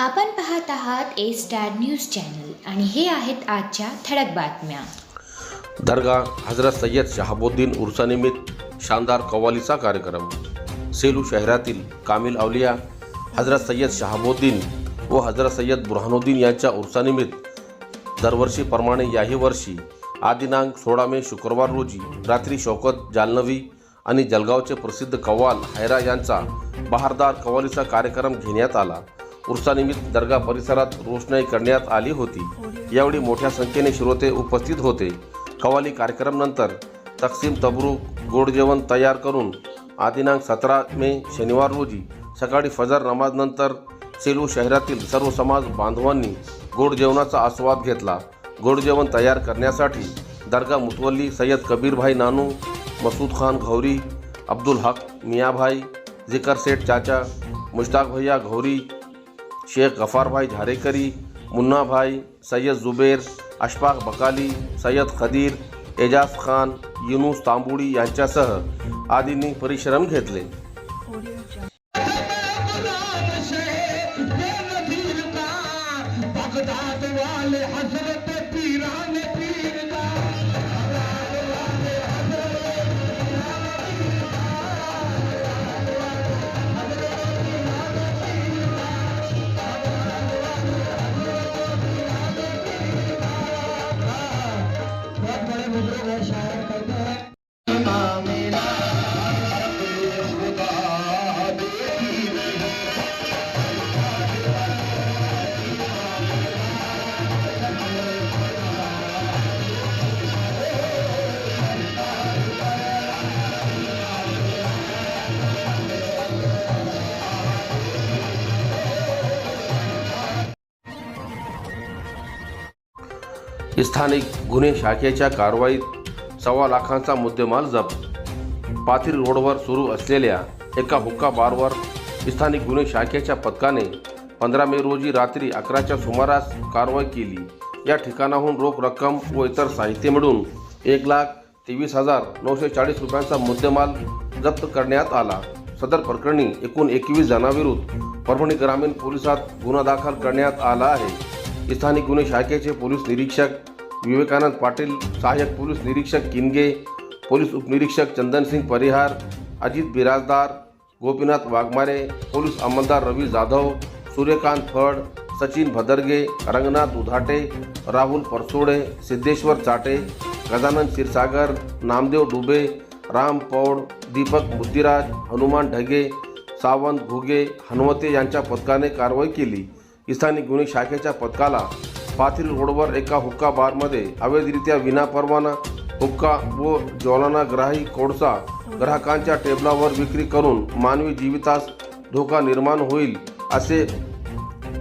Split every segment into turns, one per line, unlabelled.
आपण पाहत आहात ए स्टार न्यूज चॅनल आणि हे आहेत आजच्या ठळक बातम्या.
दर्गा हजरत सय्यद शहाबुद्दीन उर्सानिमित्त शानदार कव्वालीचा कार्यक्रम. सेलू शहरातील कामिल अवलिया हजरत सय्यद शहाबुद्दीन व हजरत सय्यद बुरहानुद्दीन यांच्या उर्सानिमित्त दरवर्षीप्रमाणे याही वर्षी आदिनांक दिनांक सोळा मे शुक्रवार रोजी रात्री शौकत जालनवी आणि जलगावचे प्रसिद्ध कव्वाल हैरा यांचा बहारदार कव्वालीचा कार्यक्रम घेण्यात आला. उर्सानिमित्त दर्गा परिसरात रोषणाई करण्यात आली होती. यावेळी मोठ्या संख्येने श्रोते उपस्थित होते. कवाली कार्यक्रमानंतर तक्सीम तबरूक गोड जेवण तयार करून आदिनांक सतरा मे शनिवार रोजी सकाळी फजर नमाजनंतर सेलू शहरातील सर्व समाज बांधवांनी गोड जेवणाचा आस्वाद घेतला. गोड जेवण तयार करण्यासाठी दर्गा मुतवल्ली सय्यद कबीरभाई नानू मसूद खान घौरी अब्दुल हक मियाभाई जिकर सेठ चाचा मुश्ताक भैया घौरी शेख गफारभाई झारेकरी मुन्नाभाई सय्यद जुबेर अशफाक बकाली सय्यद खदीर एजाज खान युनूस तांबुडी यांच्यासह आदींनी परिश्रम घेतले.
Thank you.
स्थानिक गुन्हे शाखेच्या कारवाईत सव्वा लाखांचा मुद्देमाल जप्त. पाथरी रोडवर सुरू असलेल्या एका हुक्का बारवर स्थानिक गुन्हे शाखेच्या पथकाने पंधरा मे रोजी रात्री अकराच्या सुमारास कारवाई केली. या ठिकाणाहून रोख रक्कम व इतर साहित्य मिळून एक लाख तेवीस हजार नऊशे चाळीस रुपयांचा मुद्देमाल जप्त करण्यात आला. सदर प्रकरणी एकूण एकवीस जणांविरुद्ध परभणी ग्रामीण पोलिसात गुन्हा दाखल करण्यात आला आहे. स्थानिक गुन्हे शाखेचे पोलीस निरीक्षक विवेकानंद पाटील सहाय्यक पोलीस निरीक्षक किनगे, पोलीस उपनिरीक्षक चंदनसिंग परिहार, अजित बिराजदार, गोपीनाथ वाघमारे, पोलीस अंमलदार रवी जाधव, सूर्यकांत फड, सचिन भदरगे, रंगनाथ दुधाटे, राहुल परसोडे, सिद्धेश्वर चाटे, गजानन क्षीरसागर, नामदेव डुबे, राम पौड, दीपक बुद्धिराज, हनुमान ढगे, सावंत घुगे, हनुमते यांच्या पथकाने कारवाई केली. स्थानिक गुन्हे शाखेच्या पथकाला पाथरी रोडवर एका हुक्का बारमध्ये अवैधरित्या विनापरवाना हुक्का व ज्वलनाग्राही कोळसा ग्राहकांच्या टेबलावर विक्री करून मानवी जीवितास धोका निर्माण होईल असे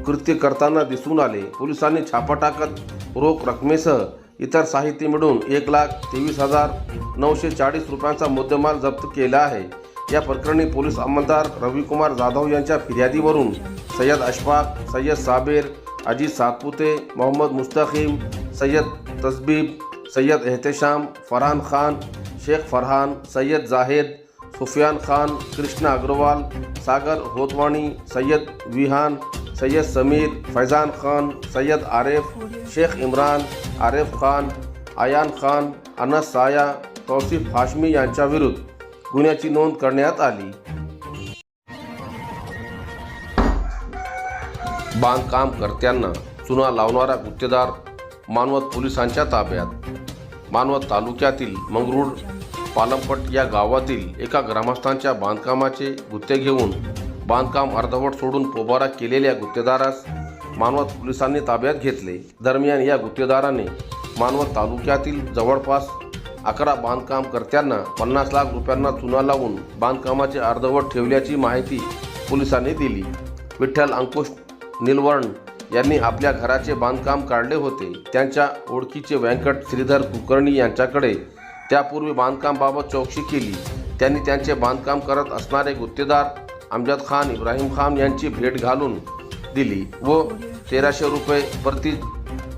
कृत्य करताना दिसून आले. पोलिसांनी छापा टाकत रोख रकमेसह इतर साहित्य मिळून एक लाख तेवीस हजार नऊशे चाळीस रुपयांचा मुद्देमाल जप्त केला आहे. या प्रकरणी पोलीस अंमलदार रविकुमार जाधव यांच्या फिर्यादीवरून सय्यद अशफाक सय्यद साबेर अजित सातपुते मोहम्मद मुस्तकीम सय्यद तसबीब सय्यद एहतेशाम फरहान खान शेख फरहान सय्यद जाहेद सुफियान खान कृष्णा अग्रवाल सागर होतवाणी सय्यद विहान सय्यद समीर फैजान खान सय्यद आरेफ शेख इम्रान आरिफ खान आयान खान अनस साया तौसिफ हाशमी यांच्याविरुद्ध गुन्ह्याची नोंद करण्यात आली. बांधकाम करत्यांना चुना लावणारा गुत्तेदार मानवत पोलिसांच्या ताब्यात. मानवत तालुक्यातील मंगरूळ पालमपट या गावातील एका ग्रामस्थांच्या बांधकामाचे गुत्ते घेऊन बांधकाम अर्धवट सोडून पोबारा केलेल्या गुत्तेदारास मानवत पोलिसांनी ताब्यात घेतले. दरम्यान या गुत्तेदाराने मानवत तालुक्यातील जवळपास अकरा बांधकामकर्त्यांना पन्नास लाख रुपयांना चुना लावून बांधकामाचे अर्धवट ठेवल्याची माहिती पोलिसांनी दिली. विठ्ठल अंकुश निलवर्ण यांनी आपल्या घराचे बांधकाम काढले होते. त्यांच्या ओळखीचे व्यंकट श्रीधर कुलकर्णी यांच्याकडे त्यापूर्वी बांधकामबाबत चौकशी केली. त्यांनी त्यांचे बांधकाम करत असणारे गुत्तेदार अमजद खान इब्राहिम खान यांची भेट घालून दिली व तेराशे रुपये प्रति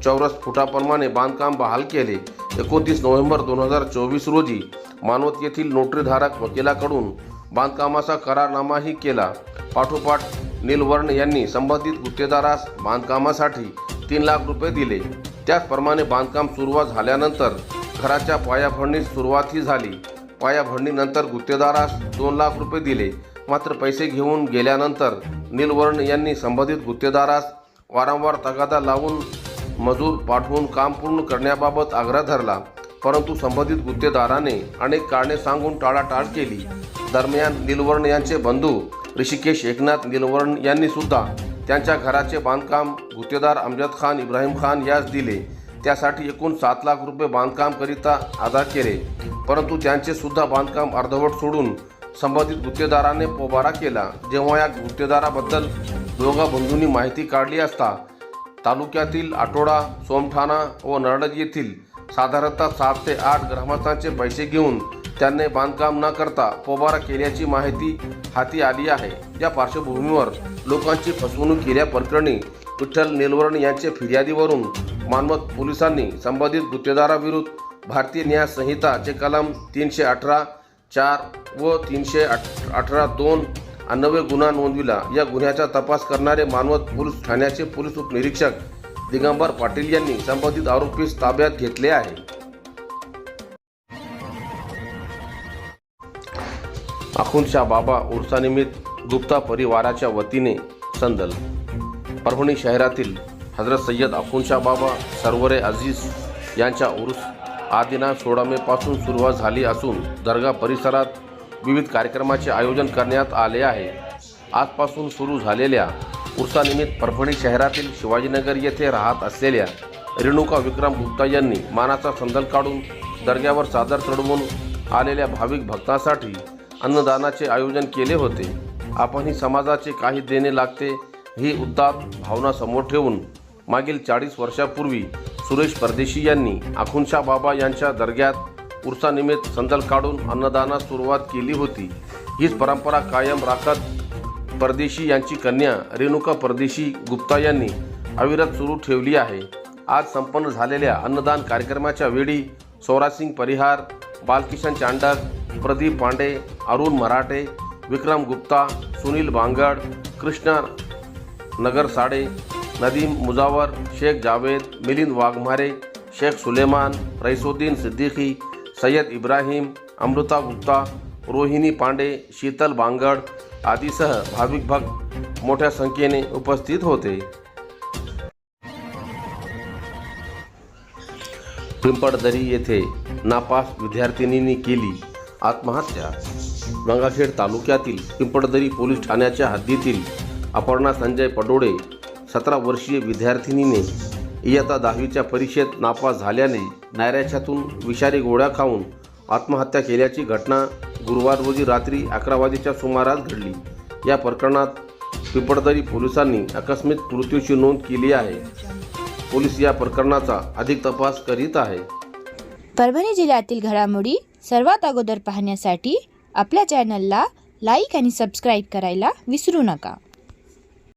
चौरस फुटाप्रमाणे बांधकाम बहाल केले. एकोणतीस नोव्हेंबर दोन हजार चोवीस रोजी मानवत येथील नोटरीधारक वकिलाकडून बांधकामाचा करारनामाही केला. पाठोपाठ नीलवर्ण यांनी संबंधित गुत्तेदारास बांधकामासाठी तीन लाख रुपये दिले. त्याचप्रमाणे बांधकाम सुरुवात झाल्यानंतर घराच्या पायाभरणीस सुरुवातही झाली. पायाभरणीनंतर गुत्तेदारास दोन लाख रुपये दिले. मात्र पैसे घेऊन गेल्यानंतर नीलवर्ण यांनी संबंधित गुत्तेदारास वारंवार तगादा लावून मजूर पाठवून काम पूर्ण करण्याबाबत आग्रह धरला परंतु संबंधित गुत्तेदाराने अनेक कारणे सांगून टाळाटाळ केली. दरम्यान निलवर्ण यांचे बंधू ऋषिकेश एकनाथ निलवर्ण यांनी सुद्धा त्यांच्या घराचे बांधकाम गुत्तेदार अमजद खान इब्राहिम खान यास दिले. त्यासाठी एकूण सात लाख रुपये बांधकामकरिता आधार केले. परंतु त्यांचे सुद्धा बांधकाम अर्धवट सोडून संबंधित गुत्तेदाराने पोबारा केला. जेव्हा या गुत्तेदाराबद्दल दोघा बंधूंनी माहिती काढली असता तालुक्यातील आटोडा सोमठाणा व नरडज येथील साधारणतः सात ते आठ ग्रामस्थांचे पैसे घेऊन त्यांनी बांधकाम न करता पोबारा केल्याची माहिती हाती आली आहे. या पार्श्वभूमीवर लोकांची फसवणूक केल्याप्रकरणी विठ्ठल निलवरण यांच्या फिर्यादीवरून मानवत पोलिसांनी संबंधित गुत्तेदाराविरुद्ध भारतीय न्याय संहिताचे कलम तीनशे अठरा चार व तीनशे अठ अठरा दोन अन्नवे गुन्हा नोंदविला. या गुन्ह्याचा तपास करणारे मानवत पोलीस ठाण्याचे पोलीस उपनिरीक्षक दिगंबर पाटील यांनी संबंधित आरोपीस ताब्यात घेतले आहे. अखुनशाह बाबा उर्सानिमित्त गुप्ता परिवाराच्या वतीने संदल. परभणी शहरातील हजरत सय्यद अखुनशाह बाबा सरवरे अजीज यांच्या उर्स आदिना सोळा मे पासून सुरुवात झाली असून दर्गा परिसरात विविध कार्यक्रमाचे आयोजन करण्यात आले आहे. आजपासून सुरू झालेल्या उर्सानिमित्त परभणी शहरातील शिवाजीनगर येथे राहत असलेल्या रेणुका विक्रम गुप्ता यांनी मानाचा संदल काढून दर्ग्यावर चादर चढवून आलेल्या भाविक भक्तांसाठी अन्नदानाचे आयोजन केले होते. आपणही समाजाचे काही देणे लागते ही उद्दात भावना समोर ठेवून मागील चाळीस वर्षापूर्वी सुरेश परदेशी यांनी आखुंशा बाबा यांच्या दर्ग्यात उर्सानिमित्त संदल काढून अन्नदानास सुरुवात केली होती. हीच परंपरा कायम राखत परदेशी यांची कन्या रेणुका परदेशी गुप्ता यांनी अविरत सुरू ठेवली आहे. आज संपन्न झालेल्या अन्नदान कार्यक्रमाच्या वेळी सौरासिंग परिहार बालकिशन चांडक प्रदीप पांडे अरुण मराठे विक्रम गुप्ता सुनील बांगड कृष्णा नगर साडे नदीम मुजावर शेख जावेद मिलिंद वाघमारे शेख सुलेमान रईसुद्दीन सिद्दीकी सय्यद इब्राहिम अमृता गुप्ता रोहिणी पांडे शीतल बांगड आदीसह भाविक भक्त मोठ्या संख्येने उपस्थित होते. पिंपळदरी येथे नापास विद्यार्थिनींनी केली आत्महत्या. गंगाखेड तालुक्यातील पिंपळदरी पोलीस ठाण्याच्या हद्दीतील अपर्णा संजय पडोडे सतरा वर्षीय विद्यार्थिनीने इयत्ता दहावीच्या परीक्षेत नापास झाल्याने नैराश्यातून विषारी गोळ्या खाऊन आत्महत्या केल्याची घटना गुरुवार रोजी रात्री अकरा वाजेच्या सुमारास घडली. या प्रकरणात पिंपळदरी पोलिसांनी आकस्मिक मृत्यूची नोंद केली आहे. पोलीस या प्रकरणाचा अधिक तपास करीत आहे.
परभणी जिल्ह्यातील घडामोडी सर्वात अगोदर पाहण्यासाठी आपल्या चॅनलला लाईक आणि सबस्क्राईब करायला विसरू नका.